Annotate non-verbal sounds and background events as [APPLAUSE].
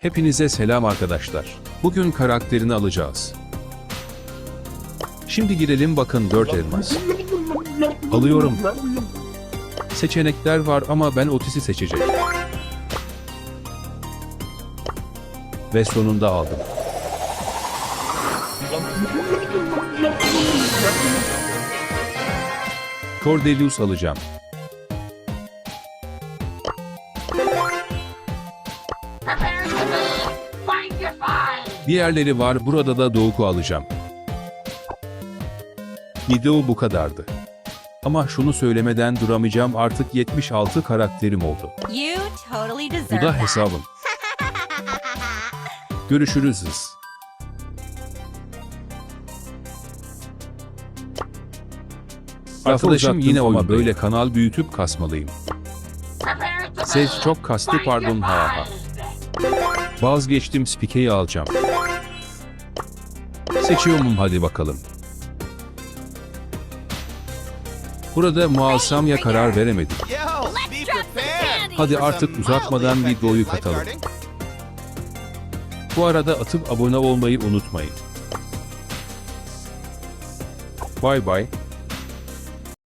Hepinize selam arkadaşlar. Bugün karakterini alacağız. Şimdi girelim bakın 4 elmas. Alıyorum. Seçenekler var ama ben Otis'i seçeceğim. Ve sonunda aldım. Cordelius alacağım. Diğerleri var burada da Doğuk'u alacağım. Video bu kadardı. Ama şunu söylemeden duramayacağım artık 76 karakterim oldu. You totally deserve Bu da hesabım. [LAUGHS] Görüşürüz. Arkadaşım yine ama böyle kanal büyütüp kasmalıyım. Ses çok kastı pardon ha ha. Vazgeçtim spikeyi alacağım. Seçiyorum hadi bakalım. Burada muazzam ya karar prepared. Hadi artık uzatmadan videoyu katalım. Bu arada atıp abone olmayı unutmayın. Bay bay.